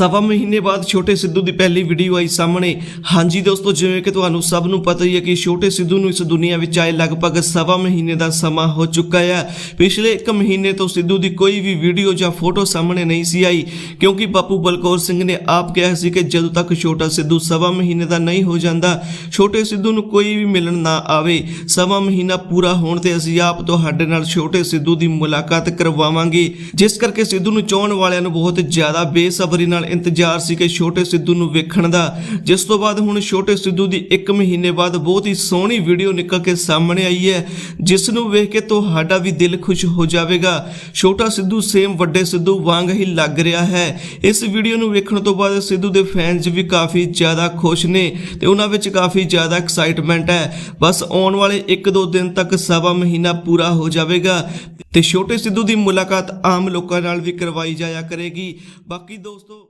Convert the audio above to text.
ਸਵਾ ਮਹੀਨੇ ਬਾਅਦ ਛੋਟੇ ਸਿੱਧੂ ਦੀ ਪਹਿਲੀ ਵੀਡੀਓ ਆਈ ਸਾਹਮਣੇ। ਹਾਂਜੀ ਦੋਸਤੋ, ਜਿਵੇਂ ਕਿ ਤੁਹਾਨੂੰ ਸਭ ਨੂੰ ਪਤਾ ਹੀ ਹੈ ਕਿ ਛੋਟੇ ਸਿੱਧੂ ਨੂੰ ਇਸ ਦੁਨੀਆ ਵਿੱਚ ਆਏ ਲਗਭਗ ਸਵਾ ਮਹੀਨੇ ਦਾ ਸਮਾਂ ਹੋ ਚੁੱਕਾ ਹੈ। ਪਿਛਲੇ 1 ਮਹੀਨੇ ਤੋਂ ਸਿੱਧੂ ਦੀ ਕੋਈ ਵੀ ਵੀਡੀਓ ਜਾਂ ਫੋਟੋ ਸਾਹਮਣੇ ਨਹੀਂ ਸੀ ਆਈ, ਕਿਉਂਕਿ ਬਾਪੂ ਬਲਕੌਰ ਸਿੰਘ ਨੇ ਆਪ ਕਿਹਾ ਸੀ ਕਿ ਜਦੋਂ ਤੱਕ ਛੋਟਾ ਸਿੱਧੂ ਸਵਾ ਮਹੀਨੇ ਦਾ ਨਹੀਂ ਹੋ ਜਾਂਦਾ, ਛੋਟੇ ਸਿੱਧੂ ਨੂੰ ਕੋਈ ਵੀ ਮਿਲਣ ਨਾ ਆਵੇ। ਸਵਾ ਮਹੀਨਾ ਪੂਰਾ ਹੋਣ ਤੇ ਅਸੀਂ ਆਪ ਤੁਹਾਡੇ ਨਾਲ ਛੋਟੇ ਸਿੱਧੂ ਦੀ ਮੁਲਾਕਾਤ ਕਰਵਾਵਾਂਗੇ, ਜਿਸ ਕਰਕੇ ਸਿੱਧੂ ਨੂੰ ਚਾਹਣ ਵਾਲਿਆਂ ਨੂੰ ਬਹੁਤ ਜ਼ਿਆਦਾ ਬੇਸਬਰੀ ਨਾਲ ਇੰਤਜ਼ਾਰ ਸੀ ਕਿ ਛੋਟੇ ਸਿੱਧੂ ਨੂੰ ਵੇਖਣ ਦਾ। ਜਿਸ ਤੋਂ ਬਾਅਦ ਹੁਣ ਛੋਟੇ ਸਿੱਧੂ ਦੀ 1 ਮਹੀਨੇ ਬਾਅਦ ਬਹੁਤ ਹੀ ਸੋਹਣੀ ਵੀਡੀਓ ਨਿਕਲ ਕੇ ਸਾਹਮਣੇ ਆਈ ਹੈ, ਜਿਸ ਨੂੰ ਵੇਖ ਕੇ ਤੁਹਾਡਾ ਵੀ ਦਿਲ ਖੁਸ਼ ਹੋ ਜਾਵੇਗਾ। ਛੋਟਾ ਸਿੱਧੂ ਸੇਮ ਵੱਡੇ ਸਿੱਧੂ ਵਾਂਗ ਹੀ ਲੱਗ ਰਿਹਾ ਹੈ। ਇਸ ਵੀਡੀਓ ਨੂੰ ਵੇਖਣ ਤੋਂ ਬਾਅਦ ਸਿੱਧੂ ਦੇ ਫੈਨਸ ਵੀ ਕਾਫੀ ਜ਼ਿਆਦਾ ਖੁਸ਼ ਨੇ ਤੇ ਉਹਨਾਂ ਵਿੱਚ ਕਾਫੀ ਜ਼ਿਆਦਾ ਐਕਸਾਈਟਮੈਂਟ ਹੈ। ਬਸ ਆਉਣ ਵਾਲੇ 1-2 ਦਿਨ ਤੱਕ ਸਵਾ ਮਹੀਨਾ ਪੂਰਾ ਹੋ ਜਾਵੇਗਾ ਤੇ ਛੋਟੇ ਸਿੱਧੂ ਦੀ ਮੁਲਾਕਾਤ ਆਮ ਲੋਕਾਂ ਨਾਲ ਵੀ ਕਰਵਾਈ ਜਾਇਆ ਕਰੇਗੀ। ਬਾਕੀ ਦੋਸਤੋ